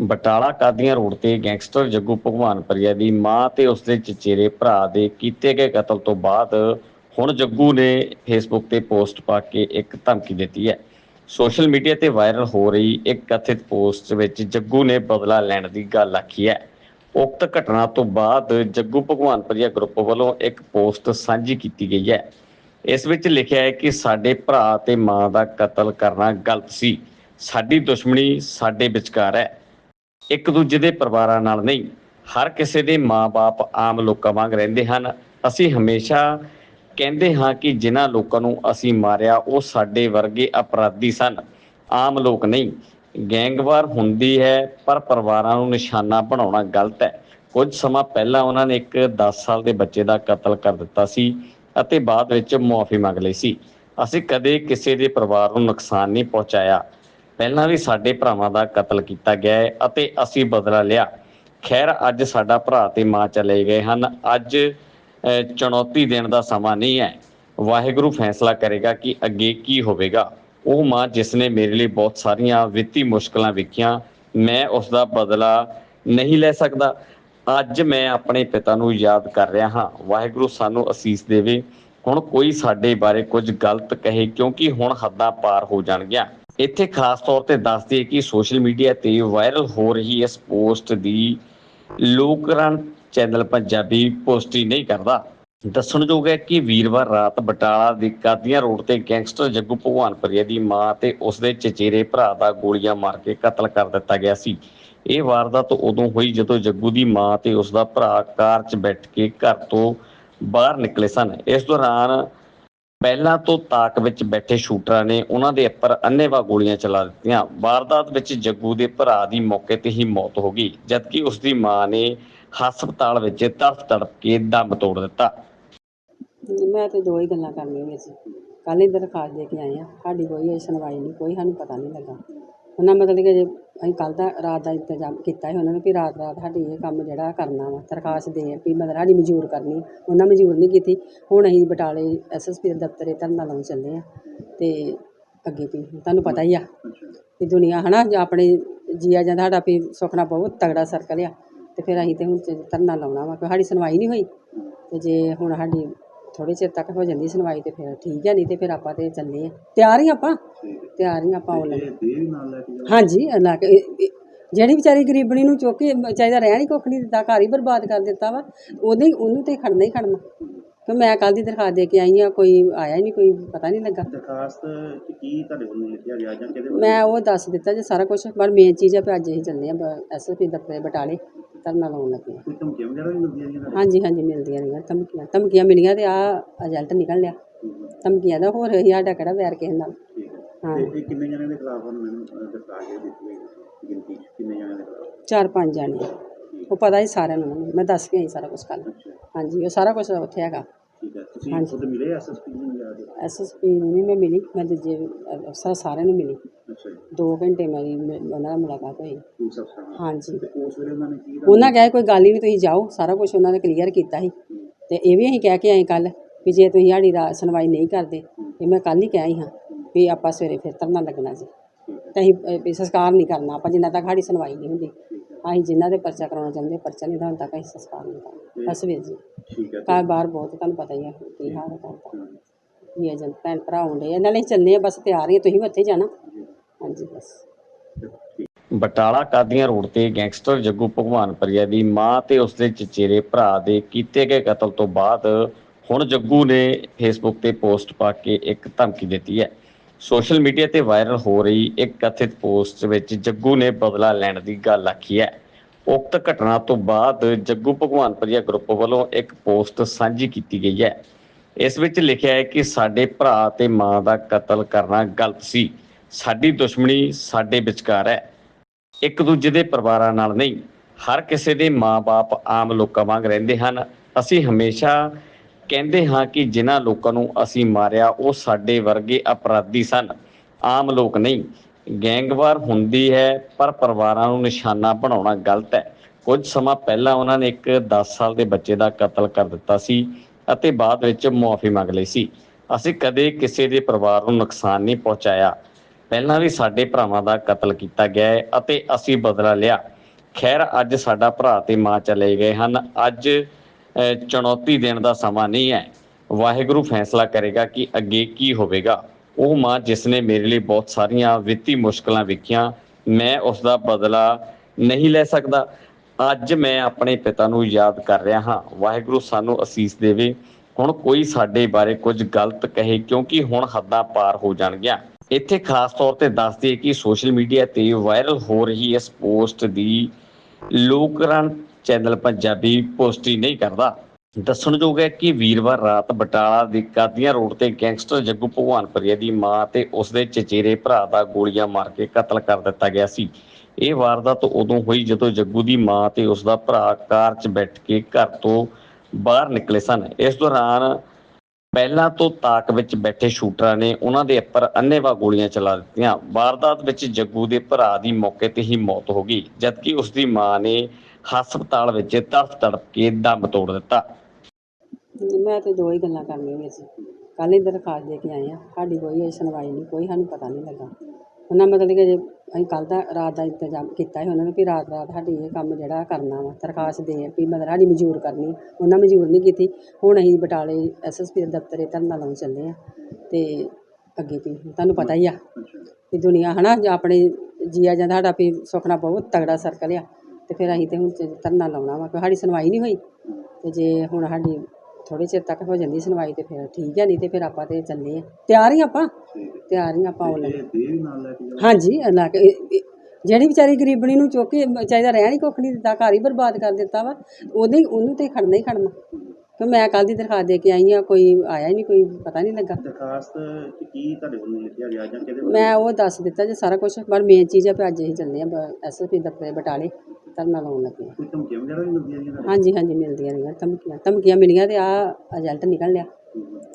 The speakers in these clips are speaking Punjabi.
ਬਟਾਲਾ ਕਾਦੀਆਂ ਰੋਡ ਤੇ ਗੈਂਗਸਟਰ ਜੱਗੂ ਭਗਵਾਨਪੁਰੀਆ ਦੀ ਮਾਂ ਤੇ ਉਸਦੇ ਚਚੇਰੇ ਭਰਾ ਦੇ ਕੀਤੇ ਗਏ ਕਤਲ ਤੋਂ ਬਾਅਦ ਹੁਣ ਜੱਗੂ ਨੇ ਫੇਸਬੁੱਕ ਤੇ ਪੋਸਟ ਪਾ ਕੇ ਇੱਕ ਧਮਕੀ ਦਿੱਤੀ ਹੈ। ਸੋਸ਼ਲ ਮੀਡੀਆ ਤੇ ਵਾਇਰਲ ਹੋ ਰਹੀ ਇੱਕ ਕਥਿਤ ਪੋਸਟ ਵਿੱਚ ਜੱਗੂ ਨੇ ਬਦਲਾ ਲੈਣ ਦੀ ਗੱਲ ਆਖੀ ਹੈ। ਉਕਤ ਘਟਨਾ ਤੋਂ ਬਾਅਦ ਜੱਗੂ ਭਗਵਾਨਪੁਰੀਆ ਗਰੁੱਪ ਵੱਲੋਂ ਇੱਕ ਪੋਸਟ ਸਾਂਝੀ ਕੀਤੀ ਗਈ ਹੈ। ਇਸ ਵਿੱਚ ਲਿਖਿਆ ਹੈ ਕਿ ਸਾਡੇ ਭਰਾ ਤੇ ਮਾਂ ਦਾ ਕਤਲ ਕਰਨਾ ਗਲਤ ਸੀ। ਸਾਡੀ ਦੁਸ਼ਮਣੀ ਸਾਡੇ ਵਿਚਕਾਰ ਹੈ। ਇੱਕ ਦੂਜੇ ਦੇ ਪਰਿਵਾਰਾਂ ਨਾਲ ਨਹੀਂ, ਹਰ ਕਿਸੇ ਦੇ ਮਾਪੇ ਆਮ ਲੋਕਾਂ ਵਾਂਗ ਰਹਿੰਦੇ ਹਨ। ਅਸੀਂ ਹਮੇਸ਼ਾ ਕਹਿੰਦੇ ਹਾਂ ਕਿ ਜਿਨ੍ਹਾਂ ਲੋਕਾਂ ਨੂੰ ਅਸੀਂ ਮਾਰਿਆ, ਉਹ ਸਾਡੇ ਵਰਗੇ ਅਪਰਾਧੀ ਸਨ। ਆਮ ਲੋਕ ਨਹੀਂ। ਗੈਂਗਵਾਰ ਹੁੰਦੀ ਹੈ, ਪਰ ਪਰਿਵਾਰਾਂ ਨੂੰ ਨਿਸ਼ਾਨਾ ਬਣਾਉਣਾ ਗਲਤ ਹੈ। ਕੁਝ ਸਮਾਂ ਪਹਿਲਾਂ ਉਹਨਾਂ ਨੇ ਇੱਕ 10 ਸਾਲ ਦੇ ਬੱਚੇ ਦਾ ਕਤਲ ਕਰ ਦਿੱਤਾ ਸੀ ਅਤੇ ਬਾਅਦ ਵਿੱਚ ਮੁਆਫੀ ਮੰਗ ਲਈ ਸੀ। ਅਸੀਂ ਕਦੇ ਕਿਸੇ ਦੇ ਪਰਿਵਾਰ ਨੂੰ ਨੁਕਸਾਨ ਨਹੀਂ ਪਹੁੰਚਾਇਆ। ਪਹਿਲਾਂ ਵੀ ਸਾਡੇ ਭਰਾਵਾਂ ਦਾ ਕਤਲ ਕੀਤਾ ਗਿਆ ਹੈ ਅਤੇ ਅਸੀਂ ਬਦਲਾ ਲਿਆ। ਖੈਰ, ਅੱਜ ਸਾਡਾ ਭਰਾ ਤੇ ਮਾਂ ਚਲੇ ਗਏ ਹਨ। ਅੱਜ ਚੁਣੌਤੀ ਦੇਣ ਦਾ ਸਮਾਂ ਨਹੀਂ ਹੈ। ਵਾਹਿਗੁਰੂ ਫੈਸਲਾ ਕਰੇਗਾ ਕਿ ਅੱਗੇ ਕੀ ਹੋਵੇਗਾ। ਉਹ ਮਾਂ ਜਿਸ ਨੇ ਮੇਰੇ ਲਈ ਬਹੁਤ ਸਾਰੀਆਂ ਵਿੱਤੀ ਮੁਸ਼ਕਲਾਂ ਵੇਖੀਆਂ, ਮੈਂ ਉਸ ਦਾ ਬਦਲਾ ਨਹੀਂ ਲੈ ਸਕਦਾ। ਅੱਜ ਮੈਂ ਆਪਣੇ ਪਿਤਾ ਨੂੰ ਯਾਦ ਕਰ ਰਿਹਾ ਹਾਂ। ਵਾਹਿਗੁਰੂ ਸਾਨੂੰ ਅਸੀਸ ਦੇਵੇ। ਹੁਣ ਕੋਈ ਸਾਡੇ ਬਾਰੇ ਕੁਝ ਗਲਤ ਕਹੇ, ਕਿਉਂਕਿ ਹੁਣ ਹੱਦਾਂ ਪਾਰ ਹੋ ਜਾਣਗੀਆਂ। ਇੱਥੇ ਖਾਸ ਤੌਰ ਤੇ ਦੱਸਦੀ ਦਈਏ ਕਿ ਸੋਸ਼ਲ ਮੀਡੀਆ ਤੇ ਵਾਇਰਲ ਹੋ ਰਹੀ ਇਸ ਪੋਸਟ ਦੀ ਲੋਕਰਨ ਚੈਨਲ ਪੰਜਾਬੀ ਪੁਸ਼ਟੀ ਨਹੀਂ ਕਰਦਾ। ਦੱਸਣਯੋਗ ਹੈ ਕਿ ਵੀਰਵਾਰ ਰਾਤ ਬਟਾਲਾ ਦੇ ਕਾਦੀਆਂ ਰੋਡ ਤੇ ਗੈਂਗਸਟਰ ਜੱਗੂ ਭਗਵਾਨਪੁਰੀਆ ਦੀ ਮਾਂ ਤੇ ਉਸਦੇ ਚਚੇਰੇ ਭਰਾ ਦਾ ਗੋਲੀਆਂ ਮਾਰ ਕੇ ਕਤਲ ਕਰ ਦਿੱਤਾ ਗਿਆ ਸੀ। ਇਹ ਵਾਰਦਾਤ ਉਦੋਂ ਹੋਈ ਜਦੋਂ ਜੱਗੂ ਦੀ ਮਾਂ ਤੇ ਉਸਦਾ ਭਰਾ ਕਾਰ 'ਚ ਬੈਠ ਕੇ ਘਰ ਤੋਂ ਬਾਹਰ ਨਿਕਲੇ ਸਨ। ਇਸ ਦੌਰਾਨ ਪਹਿਲਾਂ ਤੋਂ ਤਾਕ ਵਿੱਚ ਬੈਠੇ ਸ਼ੂਟਰਾਂ ਨੇ ਉਹਨਾਂ ਦੇ ਉੱਪਰ ਅੰਨੇਵਾ ਗੋਲੀਆਂ ਚਲਾ ਦਿੱਤੀਆਂ। ਵਾਰਦਾਤ ਵਿੱਚ ਜੱਗੂ ਦੇ ਭਰਾ ਦੀ ਮੌਕੇ ਤੇ ਹੀ ਮੌਤ ਹੋ ਗਈ, ਜਦਕਿ ਉਸ ਦੀ ਮਾਂ ਨੇ ਹਸਪਤਾਲ ਵਿੱਚ ਤੜਫ ਤੜਫ ਕੇ ਦਮ ਤੋੜ ਦਿੱਤਾ। ਮੈਂ ਤੇ ਦੋ ਹੀ ਗੱਲਾਂ ਕਰਨੀਆਂ ਸੀ ਕੱਲ ਹੀ ਦਰਖਾਸਤ ਦੇ ਕੇ ਆਏ ਆ ਸਾਡੀ ਕੋਈ ਸੁਣਵਾਈ ਨਹੀਂ, ਕੋਈ ਸਾਨੂੰ ਪਤਾ ਨਹੀਂ ਲੱਗਾ। ਉਹਨਾਂ ਮਤਲਬ ਕਿ ਜੇ ਅਸੀਂ ਕੱਲ੍ਹ ਦਾ ਰਾਤ ਦਾ ਇੰਤਜ਼ਾਮ ਕੀਤਾ ਸੀ ਉਹਨਾਂ ਨੇ ਵੀ ਰਾਤ ਰਾਤ ਸਾਡੀ ਇਹ ਕੰਮ ਜਿਹੜਾ ਕਰਨਾ ਵਾ, ਦਰਖਾਸਤ ਦੇ ਵੀ ਮਤਲਬ ਸਾਡੀ ਮਨਜ਼ੂਰ ਕਰਨੀ, ਉਹਨਾਂ ਮਨਜ਼ੂਰ ਨਹੀਂ ਕੀਤੀ। ਹੁਣ ਅਸੀਂ ਬਟਾਲੇ ਐਸਐਸਪੀ ਦੇ ਦਫ਼ਤਰੇ ਧਰਨਾ ਲਾਉਣ ਚੱਲੇ ਹਾਂ ਅਤੇ ਅੱਗੇ ਵੀ ਤੁਹਾਨੂੰ ਪਤਾ ਹੀ ਆ ਵੀ ਦੁਨੀਆ ਹੈ ਨਾ ਆਪਣੇ ਜੀਆ ਜਾਂਦਾ ਸਾਡਾ ਵੀ ਸੁਖਨਾ ਬਹੁਤ ਤਗੜਾ ਸਰਕਲ ਆ ਅਤੇ ਫਿਰ ਅਸੀਂ ਤਾਂ ਹੁਣ ਧਰਨਾ ਲਾਉਣਾ ਵਾ, ਕਿਉਂ ਸਾਡੀ ਸੁਣਵਾਈ ਨਹੀਂ ਹੋਈ ਅਤੇ ਜੇ ਹੁਣ ਸਾਡੀ ਥੋੜੇ ਚਿਰ ਤੱਕ ਹੋ ਜਾਂਦੀ ਸੁਣਵਾਈ ਤੇ ਫਿਰ ਠੀਕ ਹੈ ਨਹੀਂ ਤੇ ਫਿਰ ਆਪਾਂ ਤੇ ਚੱਲੇ ਆ। ਤਿਆਰ ਹੀ ਆਪਾਂ? ਤਿਆਰ ਹੀ ਆਪਾਂ ਆਉਣ ਲੱਗੇ ਹਾਂਜੀ ਅੱਲਾ ਕੇ ਜਿਹੜੀ ਵਿਚਾਰੀ ਗਰੀਬਣੀ ਨੂੰ ਚੁੱਕ ਕੇ ਚਾਹੀਦਾ ਰਹਿਣ ਹੀ ਕੁੱਖ ਨਹੀਂ ਦਿੱਤਾ ਘਰ ਹੀ ਬਰਬਾਦ ਕਰ ਦਿੱਤਾ ਵਾ ਉਹਦੇ ਉਹਨੂੰ ਤੇ ਖੜਨਾ ਹੀ ਖੜਨਾ। ਕਿ ਮੈਂ ਕੱਲ ਦੀ ਦਰਖਾਸਤ ਦੇ ਕੇ ਆਈ ਆ ਕੋਈ ਆਇਆ ਹੀ ਨਹੀਂ ਕੋਈ ਪਤਾ ਨਹੀਂ ਲੱਗਾ। ਦਰਖਾਸਤ 'ਚ ਕੀ ਤੁਹਾਡੇ ਵੱਲੋਂ ਲਿਖਿਆ ਗਿਆ ਜਾਂ ਕਿਹਦੇ ਵੱਲੋਂ? ਮੈਂ ਉਹ ਦੱਸ ਦਿੱਤਾ ਜੇ ਸਾਰਾ ਕੁਝ ਪਰ ਮੇਨ ਚੀਜ਼ ਆ ਵੀ ਅੱਜ ਅਸੀਂ ਚੱਲੇ ਆ ਐਸਐਸਪੀ ਦਫ਼ਤਰ ਬਟਾਲੇ ਧਰਨਾ ਲਾਉਣ ਲੱਗੇ ਕੋਈ ਧਮਕੀਆਂ ਵਗੈਰਾ ਵੀ ਮਿਲਦੀਆਂ ਰਹੀਆਂ? ਹਾਂਜੀ ਹਾਂਜੀ ਮਿਲਦੀਆਂ ਰਹੀਆਂ ਧਮਕੀਆਂ ਧਮਕੀਆਂ ਮਿਲੀਆਂ ਤੇ ਆ ਰਿਜ਼ਲਟ ਨਿਕਲ ਲਿਆ। ਧਮਕੀਆਂ ਦਾ ਹੋਰ ਅਸੀਂ ਸਾਡਾ ਕਿਹੜਾ ਵੈਰ ਕਿਸੇ ਨਾਲ। ਠੀਕ ਹੈ। ਹਾਂ। ਤੇ ਇਹ ਕਿੰਨੇ ਜਣਿਆਂ ਦੇ ਖਿਲਾਫ ਹਨ ਮੈਨੂੰ ਅਹ, ਦਰਖਾਸਤ ਦਿੱਤੀ? ਗਿਣਤੀ 'ਚ ਕਿੰਨੇ ਜਣਿਆਂ ਦੇ ਖਿਲਾਫ? ਚਾਰ ਪੰਜ ਜਾਣੇ। ਉਹ ਪਤਾ ਹੀ ਸਾਰਿਆਂ ਨੂੰ। ਮੈਂ ਦੱਸ ਕੇ ਆਈ ਸਾਰਾ ਕੁਝ ਕੱਲ ਹਾਂਜੀ ਉਹ ਸਾਰਾ ਕੁਝ ਉੱਥੇ ਹੈਗਾ। ਠੀਕ ਹੈ ਤੁਸੀਂ ਹਾਂਜੀ। ਖੁਦ ਮਿਲੇ ਐਸਐਸਪੀ ਨੂੰ ਯਾਦ ਐਸਐਸਪੀ ਨੂੰ ਨਹੀਂ ਮੈਂ ਮਿਲੀ ਮੈਂ ਦੂਜੇ ਅਫਸਰ ਸਾਰਿਆਂ ਨੂੰ ਮਿਲੀ। ਅੱਛਾ ਜੀ। 2 ਘੰਟੇ ਮੇਰੀ ਮ- ਉਹਨਾਂ ਨਾਲ ਮੁਲਾਕਾਤ ਹੋਈ। ਹਾਂਜੀ। ਤੇ ਉਸ ਵੇਲੇ ਉਹਨਾਂ ਨੇ ਕੀ ਉਹਨਾਂ ਕਹੇ ਕੋਈ ਗੱਲ ਹੀ ਨਹੀਂ ਤੁਸੀਂ ਜਾਓ ਸਾਰਾ ਕੁਝ ਉਹਨਾਂ ਨੇ ਕਲੀਅਰ ਕੀਤਾ ਸੀ। ਤੇ ਇਹ ਵੀ ਅਸੀਂ ਕਹਿ ਕੇ ਆਏ ਕੱਲ ਵੀ ਜੇ ਤੁਸੀਂ ਸਾਡੀ ਰਾ ਸੁਣਵਾਈ ਨਹੀਂ ਕਰਦੇ ਇਹ ਮੈਂ ਕੱਲ ਹੀ ਕਿਹਾ ਹੀ ਹਾਂ ਵੀ ਆਪਾਂ ਸਵੇਰੇ ਫਿਰ ਧਰਨਾ ਲੱਗਣਾ ਜੀ। ਤੇ ਅਸੀਂ ਅ, ਵੀ ਸੰਸਕਾਰ ਨਹੀਂ ਕਰਨਾ ਆਪਾਂ ਜਿੰਨਾ ਤੱਕ ਸਾਡੀ ਸੁਣਵਾਈ ਨਹੀਂ ਹੁੰਦੀ। ਅਸੀਂ ਜਿਨ੍ਹਾਂ ਦੇ ਪਰਚਾ ਕਰਾਉਣਾ ਚਾਹੁੰਦੇ ਪਰਚਾ ਨਹੀਂ ਹੋਣ ਤੱਕ ਅਸੀਂ ਸੰਸਕਾਰ ਨਹੀਂ ਕਰਨਾ ਬਸ ਵੀਰ ਜੀ। ਠੀਕ ਹੈ ਘਰ ਬਾਹਰ ਬਹੁਤ ਤੁਹਾਨੂੰ ਪਤਾ ਹੀ ਹੈ ਕੀ ਹਾਲ ਹੈ ਦਾ। ਵੀ ਏਜੰਟ ਭੈਣ ਭਰਾ ਆਉਂਦੇ ਇਹਨਾਂ ਲਈ ਚੱਲੇ ਆ ਬਸ ਤਿਆਰ ਹੀ ਆ, ਤੁਸੀਂ ਵੀ ਉੱਥੇ ਜਾਣਾ। ਹਾਂਜੀ ਬਸ। ਬਟਾਲਾ ਕਾਦੀਆਂ ਰੋਡ ਤੇ ਗੈਂਗਸਟਰ ਜੱਗੂ ਭਗਵਾਨਪੁਰੀਆ ਦੀ ਮਾਂ ਤੇ ਉਸਦੇ ਚਚੇਰੇ ਭਰਾ ਦੇ ਕੀਤੇ ਗਏ ਕਤਲ ਤੋਂ ਬਾਅਦ ਹੁਣ ਜੱਗੂ ਨੇ ਫੇਸਬੁੱਕ ਤੇ ਪੋਸਟ ਪਾ ਕੇ ਇੱਕ ਧਮਕੀ ਦਿੱਤੀ ਹੈ। ਸੋਸ਼ਲ ਮੀਡੀਆ ਤੇ ਵਾਇਰਲ ਹੋ ਰਹੀ ਇੱਕ ਕਥਿਤ ਪੋਸਟ ਵਿੱਚ ਜੱਗੂ ਨੇ ਬਦਲਾ ਲੈਣ ਦੀ ਗੱਲ ਆਖੀ ਹੈ। ਉਕਤ ਘਟਨਾ ਤੋਂ ਬਾਅਦ ਜੱਗੂ ਭਗਵਾਨਪੁਰੀਆ ਗਰੁੱਪ ਵੱਲੋਂ ਇੱਕ ਪੋਸਟ ਸਾਂਝੀ ਕੀਤੀ ਗਈ ਹੈ। ਇਸ ਵਿੱਚ ਲਿਖਿਆ ਹੈ ਕਿ ਸਾਡੇ ਭਰਾ ਤੇ ਮਾਂ ਦਾ ਕਤਲ ਕਰਨਾ ਗਲਤ ਸੀ। ਸਾਡੀ ਦੁਸ਼ਮਣੀ ਸਾਡੇ ਵਿਚਕਾਰ ਹੈ। ਇੱਕ ਦੂਜੇ ਦੇ ਪਰਿਵਾਰਾਂ ਨਾਲ ਨਹੀਂ। ਹਰ ਕਿਸੇ ਦੇ ਮਾਪੇ ਆਮ ਲੋਕਾਂ ਵਾਂਗ ਰਹਿੰਦੇ ਹਨ। ਅਸੀਂ ਹਮੇਸ਼ਾ ਕਹਿੰਦੇ ਹਾਂ ਕਿ ਜਿਨ੍ਹਾਂ ਲੋਕਾਂ ਨੂੰ ਅਸੀਂ ਮਾਰਿਆ, ਉਹ ਸਾਡੇ ਵਰਗੇ ਅਪਰਾਧੀ ਸਨ। ਆਮ ਲੋਕ ਨਹੀਂ। ਗੈਂਗਵਾਰ ਹੁੰਦੀ ਹੈ, ਪਰ ਪਰਿਵਾਰਾਂ ਨੂੰ ਨਿਸ਼ਾਨਾ ਬਣਾਉਣਾ ਗਲਤ ਹੈ। ਕੁਝ ਸਮਾਂ ਪਹਿਲਾਂ ਉਹਨਾਂ ਨੇ ਇੱਕ 10 ਸਾਲ ਦੇ ਬੱਚੇ ਦਾ ਕਤਲ ਕਰ ਦਿੱਤਾ ਸੀ ਅਤੇ ਬਾਅਦ ਵਿੱਚ ਮੁਆਫੀ ਮੰਗ ਲਈ ਸੀ। ਅਸੀਂ ਕਦੇ ਕਿਸੇ ਦੇ ਪਰਿਵਾਰ ਨੂੰ ਨੁਕਸਾਨ ਨਹੀਂ ਪਹੁੰਚਾਇਆ। ਪਹਿਲਾਂ ਵੀ ਸਾਡੇ ਭਰਾਵਾਂ ਦਾ ਕਤਲ ਕੀਤਾ ਗਿਆ ਹੈ ਅਤੇ ਅਸੀਂ ਬਦਲਾ ਲਿਆ। ਖੈਰ, ਅੱਜ ਸਾਡਾ ਭਰਾ ਤੇ ਮਾਂ ਚਲੇ ਗਏ ਹਨ। ਅੱਜ ਚੁਣੌਤੀ ਦੇਣ ਦਾ ਸਮਾਂ ਨਹੀਂ ਹੈ। ਵਾਹਿਗੁਰੂ ਫੈਸਲਾ ਕਰੇਗਾ ਕਿ ਅੱਗੇ ਕੀ ਹੋਵੇਗਾ। ਉਹ ਮਾਂ ਜਿਸ ਨੇ ਮੇਰੇ ਲਈ ਬਹੁਤ ਸਾਰੀਆਂ ਵਿੱਤੀ ਮੁਸ਼ਕਲਾਂ ਵੇਖੀਆਂ, ਮੈਂ ਉਸ ਦਾ ਬਦਲਾ ਨਹੀਂ ਲੈ ਸਕਦਾ। ਅੱਜ ਮੈਂ ਆਪਣੇ ਪਿਤਾ ਨੂੰ ਯਾਦ ਕਰ ਰਿਹਾ ਹਾਂ। ਵਾਹਿਗੁਰੂ ਸਾਨੂੰ ਅਸੀਸ ਦੇਵੇ। ਹੁਣ ਕੋਈ ਸਾਡੇ ਬਾਰੇ ਕੁਝ ਗਲਤ ਕਹੇ, ਕਿਉਂਕਿ ਹੁਣ ਹੱਦਾਂ ਪਾਰ ਹੋ ਜਾਣਗੀਆਂ। ਇੱਥੇ ਖਾਸ ਤੌਰ ਤੇ ਦੱਸਦੀ ਦਈਏ ਕਿ ਸੋਸ਼ਲ ਮੀਡੀਆ ਤੇ ਵਾਇਰਲ ਹੋ ਰਹੀ ਇਸ ਪੋਸਟ ਦੀ ਲੋਕਰਨ ਚੈਨਲ ਪੰਜਾਬੀ ਪੁਸ਼ਟੀ ਨਹੀਂ ਕਰਦਾ। ਦੱਸਣਯੋਗ ਹੈ ਕਿ ਵੀਰਵਾਰ ਰਾਤ ਬਟਾਲਾ ਦੇ ਕਾਦੀਆਂ ਰੋਡ ਤੇ ਗੈਂਗਸਟਰ ਜੱਗੂ ਭਗਵਾਨਪੁਰੀਆ ਦੀ ਮਾਂ ਤੇ ਉਸਦੇ ਚਚੇਰੇ ਭਰਾ ਦਾ ਗੋਲੀਆਂ ਮਾਰ ਕੇ ਕਤਲ ਕਰ ਦਿੱਤਾ ਗਿਆ ਸੀ। ਇਹ ਵਾਰਦਾਤ ਉਦੋਂ ਹੋਈ ਜਦੋਂ ਜੱਗੂ ਦੀ ਮਾਂ ਤੇ ਉਸਦਾ ਭਰਾ ਕਾਰ 'ਚ ਬੈਠ ਕੇ ਘਰ ਤੋਂ ਬਾਹਰ ਨਿਕਲੇ ਸਨ। ਇਸ ਦੌਰਾਨ ਪਹਿਲਾਂ ਤੋਂ ਤਾਕ ਵਿੱਚ ਬੈਠੇ ਸ਼ੂਟਰਾਂ ਨੇ ਉਹਨਾਂ ਦੇ ਉੱਪਰ ਅੰਨ੍ਹੇਵਾਹ ਗੋਲੀਆਂ ਚਲਾ ਦਿੱਤੀਆਂ। ਵਾਰਦਾਤ ਵਿੱਚ ਜੱਗੂ ਦੇ ਭਰਾ ਦੀ ਮੌਕੇ ਤੇ ਹੀ ਮੌਤ ਹੋ ਗਈ, ਜਦਕਿ ਉਸ ਦੀ ਮਾਂ ਨੇ ਹਸਪਤਾਲ ਵਿੱਚ ਤੜਫ ਤੜਫ ਕੇ ਦਮ ਤੋੜ ਦਿੱਤਾ। ਮੈਂ ਤੇ ਦੋ ਹੀ ਗੱਲਾਂ ਕਰਨੀਆਂ ਹੋਈਆਂ ਸੀ ਕੱਲ੍ਹ ਹੀ ਦਰਖਾਸਤ ਦੇ ਕੇ ਆਏ ਆ ਸਾਡੀ ਕੋਈ ਅਜੇ ਸੁਣਵਾਈ ਨਹੀਂ, ਕੋਈ ਸਾਨੂੰ ਪਤਾ ਨਹੀਂ ਲੱਗਾ। ਉਹਨਾਂ ਮਤਲਬ ਕਿ ਜੇ ਅਸੀਂ ਕੱਲ੍ਹ ਦਾ ਰਾਤ ਦਾ ਇੰਤਜ਼ਾਮ ਕੀਤਾ ਸੀ ਉਹਨਾਂ ਨੇ ਵੀ ਰਾਤ ਰਾਤ ਸਾਡੀ ਇਹ ਕੰਮ ਜਿਹੜਾ ਕਰਨਾ ਵਾ, ਦਰਖਾਸਤ ਦੇ ਵੀ ਮਤਲਬ ਸਾਡੀ ਮਨਜ਼ੂਰ ਕਰਨੀ। ਉਹਨਾਂ ਮਨਜ਼ੂਰ ਨਹੀਂ ਕੀਤੀ। ਹੁਣ ਅਸੀਂ ਬਟਾਲੇ ਐਸਐਸਪੀ ਦਫ਼ਤਰੇ ਧਰਨਾ ਲਾਉਣ ਚੱਲੇ ਆ ਤੇ ਅੱਗੇ ਵੀ ਤੁਹਾਨੂੰ ਪਤਾ ਹੀ ਆ ਵੀ ਦੁਨੀਆ ਹਨਾ ਜਾਂ ਆਪਣੇ ਜੀਆ ਜਾਂਦਾ ਸਾਡਾ ਵੀ ਸੁਖਣਾ ਬਹੁਤ ਤਗੜਾ ਸਰਕਲ ਆ। ਤੇ ਫਿਰ ਅਸੀਂ ਤੇ ਹੁਣ ਚ- ਧਰਨਾ ਲਾਉਣਾ ਵਾ ਕਿਉਂ ਸਾਡੀ ਸੁਣਵਾਈ ਨਹੀਂ ਹੋਈ? ਤੇ ਜੇ ਹੁਣ ਸਾਡੀ ਥੋੜੇ ਚਿਰ ਤੱਕ ਹੋ ਜਾਂਦੀ ਸੁਣਵਾਈ ਤੇ ਫਿਰ ਠੀਕ ਹੈ ਨਹੀਂ ਤੇ ਫਿਰ ਆਪਾਂ ਤੇ ਚੱਲੇ ਆ। ਤਿਆਰ ਹੀ ਆਪਾਂ? ਤਿਆਰ ਹੀ ਆਪਾਂ ਆਉਣ ਨਾਲ ਲੈ ਕੇ ਹਾਂਜੀ ਕੇ ਜਿਹੜੀ ਵਿਚਾਰੀ ਗਰੀਬਣੀ ਨੂੰ ਚੁੱਕ ਕੇ ਚਾਹੀਦਾ ਰਹਿਣ ਹੀ ਕੁੱਖ ਨਹੀਂ ਦਿੱਤਾ ਘਰ ਹੀ ਬਰਬਾਦ ਕਰ ਦਿੱਤਾ ਵਾ ਉਹਦੇ ਉਹਨੂੰ ਤੇ ਖੜਨਾ ਹੀ ਖੜਨਾ। ਕਿ ਮੈਂ ਕੱਲ ਦੀ ਦਰਖਾਸਤ ਦੇ ਕੇ ਆਈ ਆ ਕੋਈ ਆਇਆ ਹੀ ਨਹੀਂ ਕੋਈ ਪਤਾ ਨਹੀਂ ਲੱਗਾ। ਦਰਖਾਸਤ ਕੀ ਤੁਹਾਡੇ ਵੱਲੋਂ ਲਿਖਿਆ ਗਿਆ ਜਾਂ ਕਿਹਦੇ ਮੈਂ ਉਹ ਦੱਸ ਦਿੱਤਾ ਜੇ ਸਾਰਾ ਕੁਝ ਪਰ ਮੇਨ ਚੀਜ਼ ਆ ਵੀ ਅੱਜ ਅਸੀਂ ਚੱਲੇ ਆ ਐਸਐਸਪੀ ਦਫ਼ਤਰ ਬਟਾਲੇ। ਧਰਨਾ ਲਾਉਣ ਲੱਗੇ ਆ ਕੋਈ ਧਮਕੀਆਂ ਵਗੈਰਾ ਵੀ ਮਿਲਦੀਆਂ ਨੇ ਇਹਨਾਂ ਹਾਂਜੀ ਹਾਂਜੀ ਮਿਲਦੀਆਂ ਰਹੀਆਂ। ਧਮਕੀਆਂ ਧਮਕੀਆਂ ਮਿਲੀਆਂ ਤੇ ਆ ਰਿਜ਼ਲਟ ਨਿਕਲ ਲਿਆ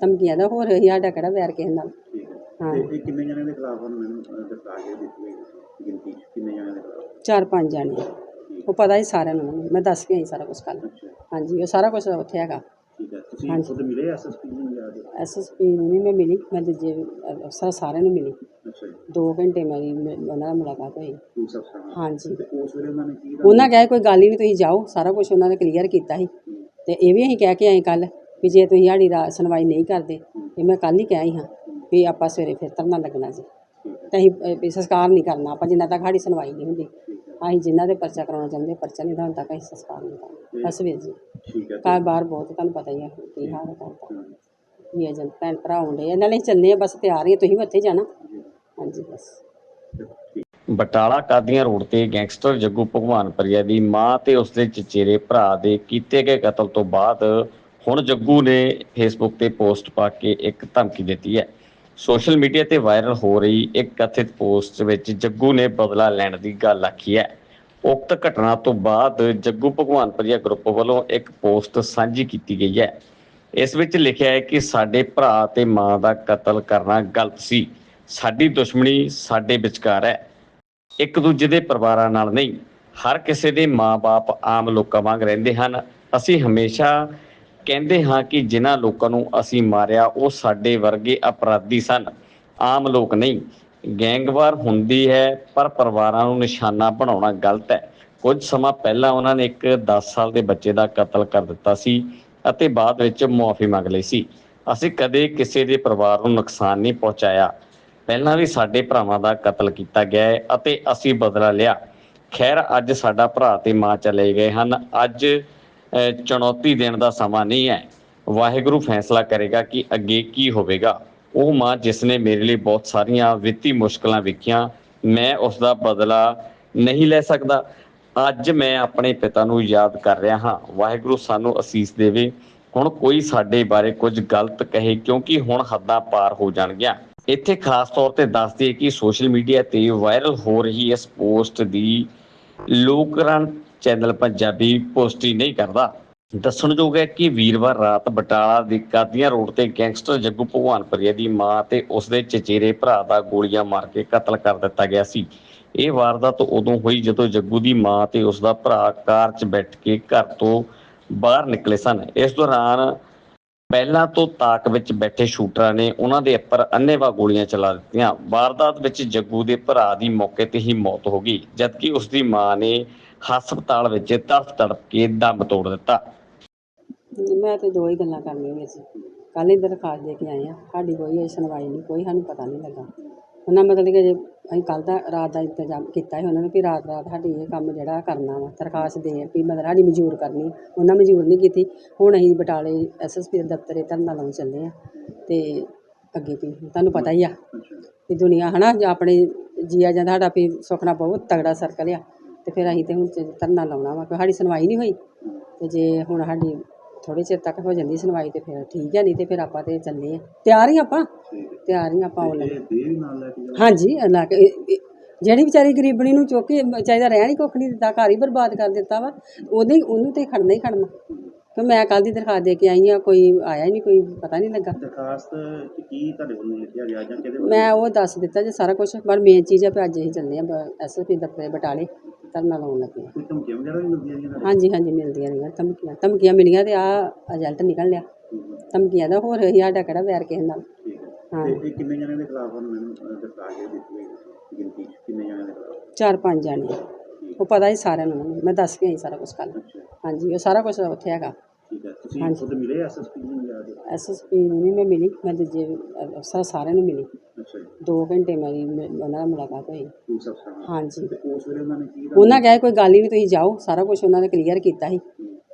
ਧਮਕੀਆਂ ਦਾ ਹੋਰ ਅਸੀਂ ਸਾਡਾ ਕਿਹੜਾ ਵੈਰ ਕਿਸੇ ਨਾਲ। ਠੀਕ ਹੈ। ਹਾਂ। ਤੇ ਇਹ ਕਿੰਨੇ ਜਣਿਆਂ ਦੇ ਖਿਲਾਫ ਹੁਣ ਮੈਨੂੰ ਅਹ, ਦਰਖਾਸਤ ਦੇ ਦਿੱਤੀ ਹੈ ਗਿਣਤੀ ਚ? ਕਿੰਨੇ ਜਣਿਆਂ ਦੇ ਖਿਲਾਫ? ਚਾਰ ਪੰਜ ਜਾਣੇ। ਉਹ ਪਤਾ ਹੀ ਸਾਰਿਆਂ ਨੂੰ। ਮੈਂ ਦੱਸ ਕੇ ਆਈ ਸਾਰਾ ਕੁਝ ਕੱਲ ਅੱਛਾ। ਹਾਂਜੀ ਉਹ ਸਾਰਾ ਕੁਝ ਉੱਥੇ ਹੈਗਾ। ਠੀਕ ਹੈ। ਤੁਸੀਂ ਹਾਂਜੀ। ਖੁਦ ਮਿਲੇ ਐਸਐਸਪੀ ਨੂੰ ਜਾ ਕੇ ਐਸਐਸਪੀ ਨੂੰ ਨਹੀਂ ਮੈਂ ਮਿਲੀ। ਮੈਂ ਦੂਜੇ ਅਫਸਰ ਸਾਰਿਆਂ ਨੂੰ ਮਿਲੀ। ਅੱਛਾ ਜੀ। 2 ਘੰਟੇ ਮੇਰੀ ਮਿ- ਉਹਨਾਂ ਨਾਲ ਮੁਲਾਕਾਤ ਹੋਈ। ਪੁਲਿਸ ਅਫਸਰਾਂ ਨਾਲ। ਹਾਂਜੀ। ਤੇ ਉਸ ਵੇਲੇ ਉਹਨਾਂ ਨੇ ਕੀ ਉਹਨਾਂ ਕਹੇ ਕੋਈ ਗੱਲ ਹੀ ਨਹੀਂ ਤੁਸੀਂ ਜਾਓ। ਸਾਰਾ ਕੁਝ ਉਹਨਾਂ ਨੇ ਕਲੀਅਰ ਕੀਤਾ ਸੀ। ਤੇ ਇਹ ਵੀ ਅਸੀਂ ਕਹਿ ਕੇ ਆਏ ਕੱਲ ਵੀ ਜੇ ਤੁਸੀਂ ਸਾਡੀ ਰਾ- ਸੁਣਵਾਈ ਨਹੀਂ ਕਰਦੇ ਇਹ ਮੈਂ ਕੱਲ ਹੀ ਕਿਹਾ ਹੀ ਹਾਂ ਵੀ ਆਪਾਂ ਸਵੇਰੇ ਫਿਰ ਧਰਨਾ ਲੱਗਣਾ ਜੀ। ਤੇ ਅਸੀਂ ਅ, ਵੀ ਸੰਸਕਾਰ ਨਹੀਂ ਕਰਨਾ। ਆਪਾਂ ਜਿੰਨਾ ਤੱਕ ਸਾਡੀ ਸੁਣਵਾਈ ਨਹੀਂ ਹੁੰਦੀ ਅਸੀਂ ਜਿਨ੍ਹਾਂ ਦੇ ਪਰਚਾ ਕਰਾਉਣਾ ਚਾਹੁੰਦੇ ਪਰਚਾ ਨਹੀਂ ਹੋਣ ਤੱਕ ਅਸੀਂ ਸੰਸਕਾਰ ਨਹੀਂ ਕਰਨਾ ਬਸ ਵੀਰ ਜੀ। ਠੀਕ ਹੈ ਬਹੁਤ ਤੁਹਾਨੂੰ ਪਤਾ ਹੀ ਆ ਕੀ ਹਾਲ ਹੈ ਕਰਦਾ ਕੀ ਏਜੰਟ ਭੈਣ ਭਰਾ ਹੁੰਦੇ ਇਹਨਾਂ ਲਈ ਚੱਲੇ ਆ ਬਸ ਤਿਆਰ ਹੀ ਆ, ਤੁਸੀਂ ਵੀ ਉੱਥੇ ਜਾਣਾ। ਹਾਂਜੀ ਬਸ। ਬਟਾਲਾ ਕਾਦੀਆਂ ਰੋਡ ਤੇ ਗੈਂਗਸਟਰ ਜੱਗੂ ਭਗਵਾਨਪੁਰੀਆ ਦੀ ਮਾਂ ਤੇ ਉਸਦੇ ਚਚੇਰੇ ਭਰਾ ਦੇ ਕੀਤੇ ਗਏ ਕਤਲ ਤੋਂ ਬਾਅਦ ਹੁਣ ਜੱਗੂ ਨੇ ਫੇਸਬੁੱਕ ਤੇ ਪੋਸਟ ਪਾ ਕੇ ਇੱਕ ਧਮਕੀ ਦਿੱਤੀ ਹੈ। ਸੋਸ਼ਲ ਮੀਡੀਆ ਤੇ ਵਾਇਰਲ ਹੋ ਰਹੀ ਇੱਕ ਕਥਿਤ ਪੋਸਟ ਵਿੱਚ ਜੱਗੂ ਨੇ ਬਦਲਾ ਲੈਣ ਦੀ ਗੱਲ ਆਖੀ ਹੈ। ਉਕਤ ਘਟਨਾ ਤੋਂ ਬਾਅਦ ਜੱਗੂ ਭਗਵਾਨਪੁਰੀਆ ਗਰੁੱਪ ਵੱਲੋਂ ਇੱਕ ਪੋਸਟ ਸਾਂਝੀ ਕੀਤੀ ਗਈ ਹੈ। ਇਸ ਵਿੱਚ ਲਿਖਿਆ ਹੈ ਕਿ ਸਾਡੇ ਭਰਾ ਤੇ ਮਾਂ ਦਾ ਕਤਲ ਕਰਨਾ ਗਲਤ ਸੀ। ਸਾਡੀ ਦੁਸ਼ਮਣੀ ਸਾਡੇ ਵਿਚਕਾਰ ਹੈ। ਇੱਕ ਦੂਜੇ ਦੇ ਪਰਿਵਾਰਾਂ ਨਾਲ ਨਹੀਂ, ਹਰ ਕਿਸੇ ਦੇ ਮਾਪੇ ਆਮ ਲੋਕਾਂ ਵਾਂਗ ਰਹਿੰਦੇ ਹਨ। ਅਸੀਂ ਹਮੇਸ਼ਾ ਕਹਿੰਦੇ ਹਾਂ ਕਿ ਜਿਨ੍ਹਾਂ ਲੋਕਾਂ ਨੂੰ ਅਸੀਂ ਮਾਰਿਆ, ਉਹ ਸਾਡੇ ਵਰਗੇ ਅਪਰਾਧੀ ਸਨ। ਆਮ ਲੋਕ ਨਹੀਂ ਗੈਂਗਵਾਰ ਹੁੰਦੀ ਹੈ ਪਰ ਪਰਿਵਾਰਾਂ ਨੂੰ ਨਿਸ਼ਾਨਾ ਬਣਾਉਣਾ ਗਲਤ ਹੈ। ਕੁਝ ਸਮਾਂ ਪਹਿਲਾਂ ਉਹਨਾਂ ਨੇ ਇੱਕ 10 ਸਾਲ ਦੇ ਬੱਚੇ ਦਾ ਕਤਲ ਕਰ ਦਿੱਤਾ ਸੀ ਅਤੇ ਬਾਅਦ ਵਿੱਚ ਮੁਆਫੀ ਮੰਗ ਲਈ ਸੀ। ਅਸੀਂ ਕਦੇ ਕਿਸੇ ਦੇ ਪਰਿਵਾਰ ਨੂੰ ਨੁਕਸਾਨ ਨਹੀਂ ਪਹੁੰਚਾਇਆ। ਪਹਿਲਾਂ ਵੀ ਸਾਡੇ ਭਰਾਵਾਂ ਦਾ ਕਤਲ ਕੀਤਾ ਗਿਆ ਹੈ ਅਤੇ ਅਸੀਂ ਬਦਲਾ ਲਿਆ। ਖੈਰ ਅੱਜ ਸਾਡਾ ਭਰਾ ਤੇ ਮਾਂ ਚਲੇ ਗਏ ਹਨ। ਅੱਜ ਅਹ, ਚੁਣੌਤੀ ਦੇਣ ਦਾ ਸਮਾਂ ਨਹੀਂ ਹੈ। ਵਾਹਿਗੁਰੂ ਫੈਸਲਾ ਕਰੇਗਾ ਕਿ ਅੱਗੇ ਕੀ ਹੋਵੇਗਾ। ਉਹ ਮਾਂ ਜਿਸ ਨੇ ਮੇਰੇ ਲਈ ਬਹੁਤ ਸਾਰੀਆਂ ਵਿੱਤੀ ਮੁਸ਼ਕਲਾਂ ਵੇਖੀਆਂ, ਮੈਂ ਉਸ ਦਾ ਬਦਲਾ ਨਹੀਂ ਲੈ ਸਕਦਾ। ਅੱਜ ਮੈਂ ਆਪਣੇ ਪਿਤਾ ਨੂੰ ਯਾਦ ਕਰ ਰਿਹਾ ਹਾਂ। ਵਾਹਿਗੁਰੂ ਸਾਨੂੰ ਅਸੀਸ ਦੇਵੇ। ਹੁਣ ਕੋਈ ਸਾਡੇ ਬਾਰੇ ਕੁਝ ਗਲਤ ਕਹੇ, ਕਿਉਂਕਿ ਹੁਣ ਹੱਦਾਂ ਪਾਰ ਹੋ ਜਾਣਗੀਆਂ। ਇੱਥੇ ਖਾਸ ਤੌਰ ਤੇ ਦੱਸਦੀ ਦਈਏ ਕਿ ਸੋਸ਼ਲ ਮੀਡੀਆ ਤੇ ਵਾਇਰਲ ਹੋ ਰਹੀ ਇਸ ਪੋਸਟ ਦੀ ਲੋਕਰਨ ਚੈਨਲ ਪੰਜਾਬੀ ਪੁਸ਼ਟੀ ਨਹੀਂ ਕਰਦਾ। ਦੱਸਣਯੋਗ ਹੈ ਕਿ ਵੀਰਵਾਰ ਰਾਤ ਬਟਾਲਾ ਦੇ ਕਾਦੀਆਂ ਰੋਡ ਤੇ ਗੈਂਗਸਟਰ ਜੱਗੂ ਭਗਵਾਨਪੁਰੀਆ ਦੀ ਮਾਂ ਤੇ ਉਸਦੇ ਚਚੇਰੇ ਭਰਾ ਦਾ ਗੋਲੀਆਂ ਮਾਰ ਕੇ ਕਤਲ ਕਰ ਦਿੱਤਾ ਗਿਆ ਸੀ। ਇਹ ਵਾਰਦਾਤ ਉਦੋਂ ਹੋਈ ਜਦੋਂ ਜੱਗੂ ਦੀ ਮਾਂ ਤੇ ਉਸਦਾ ਭਰਾ ਕਾਰ 'ਚ ਬੈਠ ਕੇ ਘਰ ਤੋਂ ਬਾਹਰ ਨਿਕਲੇ ਸਨ। ਇਸ ਦੌਰਾਨ ਪਹਿਲਾਂ ਤੋਂ ਤਾਕ ਵਿੱਚ ਬੈਠੇ ਸ਼ੂਟਰਾਂ ਨੇ ਉਹਨਾਂ ਦੇ ਉੱਪਰ ਅੰਨ੍ਹੇਵਾਹ ਗੋਲੀਆਂ ਚਲਾ ਦਿੱਤੀਆਂ। ਵਾਰਦਾਤ ਵਿੱਚ ਜੱਗੂ ਦੇ ਭਰਾ ਦੀ ਮੌਕੇ ਤੇ ਹੀ ਮੌਤ ਹੋ ਗਈ, ਜਦਕਿ ਉਸ ਦੀ ਮਾਂ ਨੇ ਹਸਪਤਾਲ ਵਿੱਚ ਤੜਫ ਤੜਫ ਕੇ ਦਮ ਤੋੜ ਦਿੱਤਾ। ਮੈਂ ਤਾਂ ਦੋ ਹੀ ਗੱਲਾਂ ਕਰਨੀਆਂ ਹੋਈਆਂ ਸੀ। ਕੱਲ੍ਹ ਹੀ ਦਰਖਾਸਤ ਦੇ ਕੇ ਆਏ ਹਾਂ। ਸਾਡੀ ਕੋਈ ਅਜੇ ਸੁਣਵਾਈ ਨਹੀਂ, ਕੋਈ ਸਾਨੂੰ ਪਤਾ ਨਹੀਂ ਲੱਗਾ। ਉਹਨਾਂ ਮਤਲਬ ਕਿ ਅਜੇ ਅਸੀਂ ਕੱਲ੍ਹ ਦਾ ਰਾਤ ਦਾ ਇੰਤਜ਼ਾਮ ਕੀਤਾ ਸੀ ਉਹਨਾਂ ਨੇ ਵੀ ਰਾਤ ਰਾਤ ਸਾਡੀ ਇਹ ਕੰਮ ਜਿਹੜਾ ਕਰਨਾ ਵਾ, ਦਰਖਾਸਤ ਦੇ ਵੀ ਮਤਲਬ ਸਾਡੀ ਮਨਜ਼ੂਰ ਕਰਨੀ। ਉਹਨਾਂ ਮਨਜ਼ੂਰ ਨਹੀਂ ਕੀਤੀ। ਹੁਣ ਅਸੀਂ ਬਟਾਲੇ ਐਸਐਸਪੀ ਦੇ ਦਫ਼ਤਰੇ ਧਰਨਾ ਲਾਉਣ ਚੱਲੇ ਹਾਂ ਅਤੇ ਅੱਗੇ ਵੀ ਤੁਹਾਨੂੰ ਪਤਾ ਹੀ ਆ ਵੀ ਦੁਨੀਆ ਹੈ ਨਾ ਆਪਣੇ ਜੀਆ ਜਾਂਦਾ ਸਾਡਾ ਵੀ ਸੁਖਣਾ ਬਹੁਤ ਤਗੜਾ ਸਰਕਲ ਆ। ਅਤੇ ਫਿਰ ਅਸੀਂ ਤਾਂ ਹੁਣ ਧਰਨਾ ਲਾਉਣਾ ਵਾ ਕਿ ਸਾਡੀ ਸੁਣਵਾਈ ਨਹੀਂ ਹੋਈ। ਅਤੇ ਜੇ ਹੁਣ ਸਾਡੀ ਥੋੜੇ ਚਿਰ ਤੱਕ ਹੋ ਜਾਂਦੀ ਸੁਣਵਾਈ ਤੇ ਫਿਰ ਠੀਕ ਹੈ ਨਹੀਂ ਤੇ ਫਿਰ ਆਪਾਂ ਤੇ ਚੱਲੇ ਆ ਤਿਆਰ ਹੀ ਆਪਾਂ? ਤਿਆਰ ਹੀ ਆਪਾਂ ਆਉਣ ਲੱਗੇ ਇਹ ਦੇ ਵੀ ਨਾਲ ਲੈ ਕੇ ਜਾਓ। ਹਾਂਜੀ ਲਾ ਕੇ ਜਿਹੜੀ ਵਿਚਾਰੀ ਗਰੀਬਣੀ ਨੂੰ ਚੁੱਕ ਕੇ ਚਾਹੀਦਾ ਰਹਿਣ ਹੀ ਕੁੱਖ ਨਹੀਂ ਦਿੱਤਾ ਘਰ ਹੀ ਬਰਬਾਦ ਕਰ ਦਿੱਤਾ ਵਾ ਉਹਨੇ ਉਹਨੂੰ ਤੇ ਖੜਨਾ ਹੀ ਖੜਨਾ। ਕਿ ਮੈਂ ਕੱਲ ਦੀ ਦਰਖਾਸਤ ਦੇ ਕੇ ਆਈ ਆ ਕੋਈ ਆਇਆ ਹੀ ਨਹੀਂ ਕੋਈ ਪਤਾ ਨਹੀਂ ਲੱਗਾ। ਦਰਖਾਸਤ ਕੀ ਤੁਹਾਡੇ ਵੱਲੋਂ ਲਿਖਿਆ ਗਿਆ ਜਾਂ ਕਿਹਦੇ ਮੈਂ ਉਹ ਦੱਸ ਦਿੱਤਾ ਜੇ ਸਾਰਾ ਕੁਝ ਪਰ ਮੇਨ ਚੀਜ਼ ਆ ਵੀ ਅੱਜ ਅਸੀਂ ਚੱਲੇ ਆ ਐਸਐਸਪੀ ਦਫ਼ਤਰ ਬਟਾਲੇ। ਧਰਨਾ ਲਾਉਣ ਲੱਗੇ ਆ ਕੋਈ ਧਮਕੀਆਂ ਵਗੈਰਾ ਵੀ ਮਿਲਦੀਆਂ ਨੇ? ਹਾਂਜੀ ਹਾਂਜੀ ਮਿਲਦੀਆਂ ਰਹੀਆਂ। ਧਮਕੀਆਂ ਧਮਕੀਆਂ ਮਿਲੀਆਂ ਤੇ ਆ ਰਿਜ਼ਲਟ ਨਿਕਲ ਲਿਆ। ਧਮਕੀਆਂ ਦਾ ਹੋਰ ਅਸੀਂ ਸਾਡਾ ਕਿਹੜਾ ਵੈਰ ਕਿਸੇ ਨਾਲ। ਠੀਕ ਹੈ। ਹਾਂ। ਤੇ ਇਹ ਕਿੰਨੇ ਜਣਿਆਂ ਦੇ ਖਿਲਾਫ ਹੁਣ ਮੈਨੂੰ ਅਹ, ਦਰਖਾਸਤ ਜਿਹੜੀ ਦਿੱਤੀ ਹੋਈ ਹੈ? ਗਿਣਤੀ 'ਚ ਕਿੰਨੇ ਜਣਿਆਂ ਦੇ ਖਿਲਾਫ? ਚਾਰ ਪੰਜ ਜਾਣੇ। ਉਹ ਪਤਾ ਹੀ ਸਾਰਿਆਂ ਨੂੰ। ਮੈਨੂੰ। ਮੈਂ ਦੱਸ ਕੇ ਆਈ ਸਾਰਾ ਕੁਝ ਕੱਲ ਅੱਛਾ। ਹਾਂਜੀ ਉਹ ਸਾਰਾ ਕੁਝ ਉੱਥੇ ਹੈਗਾ। ਠੀਕ ਹੈ। ਤੁਸੀਂ ਹਾਂਜੀ। ਖੁਦ ਮਿਲੇ ਐਸਐਸਪੀ ਨੂੰ ਜਾ ਕੇ ਐਸਐਸਪੀ ਨੂੰ ਨਹੀਂ ਮੈਂ ਮਿਲੀ। ਮੈਂ ਦੂਜੇ ਅਫਸਰ ਸਾਰਿਆਂ ਨੂੰ ਮਿਲੀ। ਅੱਛਾ ਜੀ। 2 ਘੰਟੇ ਮੇਰੀ ਮਿ- ਉਹਨਾਂ ਨਾਲ ਮੁਲਾਕਾਤ ਹੋਈ। ਹਾਂਜੀ। ਤੇ ਉਸ ਵੇਲੇ ਉਹਨਾਂ ਨੇ ਕੀ ਉਹਨਾਂ ਕਹੇ ਕੋਈ ਗੱਲ ਹੀ ਨਹੀਂ ਤੁਸੀਂ ਜਾਓ। ਸਾਰਾ ਕੁਝ ਉਹਨਾਂ ਨੇ ਕਲੀਅਰ ਕੀਤਾ ਸੀ।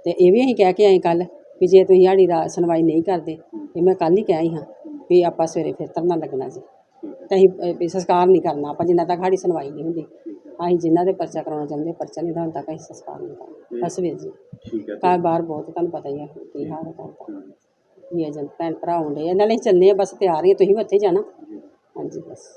ਤੇ ਇਹ ਵੀ ਅਸੀਂ ਕਹਿ ਕੇ ਆਏ ਕੱਲ ਵੀ ਜੇ ਤੁਸੀਂ ਸਾਡੀ ਰਾ ਸੁਣਵਾਈ ਨਹੀਂ ਕਰਦੇ ਇਹ ਮੈਂ ਕੱਲ ਹੀ ਕਿਹਾ ਹੀ ਹਾਂ ਵੀ ਆਪਾਂ ਸਵੇਰੇ ਫਿਰ ਧਰਨਾ ਲੱਗਣਾ ਜੀ। ਤੇ ਅਸੀਂ ਅ, ਵੀ ਸੰਸਕਾਰ ਨਹੀਂ ਕਰਨਾ। ਆਪਾਂ ਜਿੰਨਾ ਤੱਕ ਸਾਡੀ ਸੁਣਵਾਈ ਨਹੀਂ ਹੁੰਦੀ ਅਸੀਂ ਜਿਨ੍ਹਾਂ ਦੇ ਪਰਚਾ ਕਰਾਉਣਾ ਚਾਹੁੰਦੇ ਪਰਚਾ ਨਹੀਂ ਤਾਂ ਤੱਕ ਅਸੀਂ ਸੰਸਕਾਰ ਨਹੀਂ ਕਰਨਾ ਬਸ ਵੀਰ ਜੀ। ਠੀਕ ਹੈ ਘਰ ਬਾਹਰ ਬਹੁਤ ਤੁਹਾਨੂੰ ਪਤਾ ਹੀ ਹੈ ਕੀ ਹਾਲ ਹੈ ਕਰਦਾ ਇਹ ਏਜੰਟ ਭੈਣ ਭਰਾ ਆਉਂਦੇ ਆ ਨਾਲੇ ਚੱਲੇ ਆ ਬਸ ਤਿਆਰ ਹੀ ਆ, ਤੁਸੀਂ ਵੀ ਉੱਥੇ ਜਾਣਾ। ਹਾਂਜੀ ਬਸ।